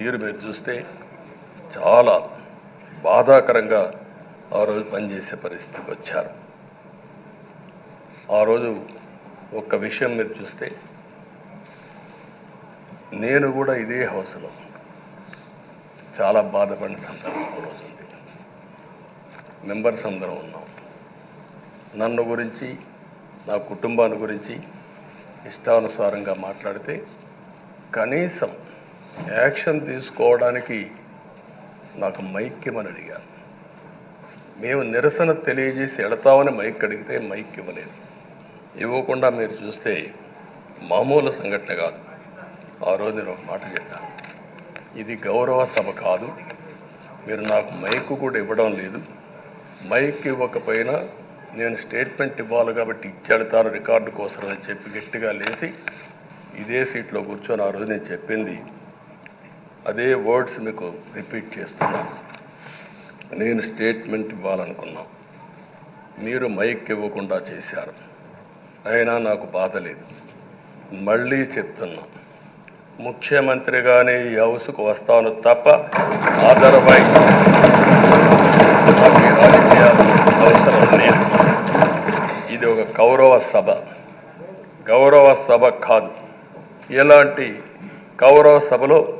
తీరు మీరు చూస్తే చాలా బాధాకరంగా ఆ రోజు పనిచేసే పరిస్థితికి వచ్చారు. ఆ రోజు ఒక్క విషయం మీరు చూస్తే నేను కూడా ఇదే హౌస్లో చాలా బాధపడిన సందర్భం రోజు ఉంది. మెంబర్స్ అందరం ఉన్నాం. నన్ను గురించి నా కుటుంబాన్ని గురించి ఇష్టానుసారంగా మాట్లాడితే కనీసం యాక్షన్ తీసుకోవడానికి నాకు మైక్ ఇవ్వమని అడిగాను మేము నిరసన తెలియజేసి ఎడతామని మైక్ అడిగితే మైక్ ఇవ్వలేదు. ఇవ్వకుండా మీరు చూస్తే మామూలు సంఘటన కాదు. ఆ రోజు నేను ఒక మాట చెప్పాను. ఇది గౌరవ సభ కాదు. మీరు నాకు మైక్ కూడా ఇవ్వడం లేదు. మైక్ ఇవ్వకపోయినా నేను స్టేట్మెంట్ ఇవ్వాలి కాబట్టి ఇచ్చేడతాను రికార్డు కోసం అని చెప్పి గట్టిగా లేచి ఇదే సీట్లో కూర్చొని ఆ రోజు నేను చెప్పింది అదే వర్డ్స్ మీకు రిపీట్ చేస్తున్నాను. నేను స్టేట్మెంట్ ఇవ్వాలనుకున్నా. మీరు మైక్ ఇవ్వకుండా చేశారు. అయినా నాకు బాధ లేదు. మళ్ళీ చెప్తున్నా. ముఖ్యమంత్రిగానే ఈ హౌస్కు వస్తాను తప్ప అదర్వైజ్ రాజకీయాలు అవసరం లేదు. ఇది ఒక గౌరవ సభ. గౌరవ సభ కాదు. ఇలాంటి గౌరవ సభలో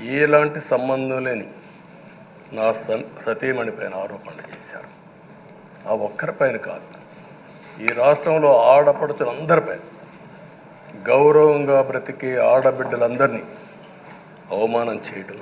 ఎలాంటి సంబంధం లేని నా సతీమణి పైన ఆరోపణలు చేశారు. ఆ ఒక్కరిపైన కాదు. ఈ రాష్ట్రంలో ఆడపడుతులందరిపైన గౌరవంగా బ్రతికే ఆడబిడ్డలందరినీ అవమానం చేయడం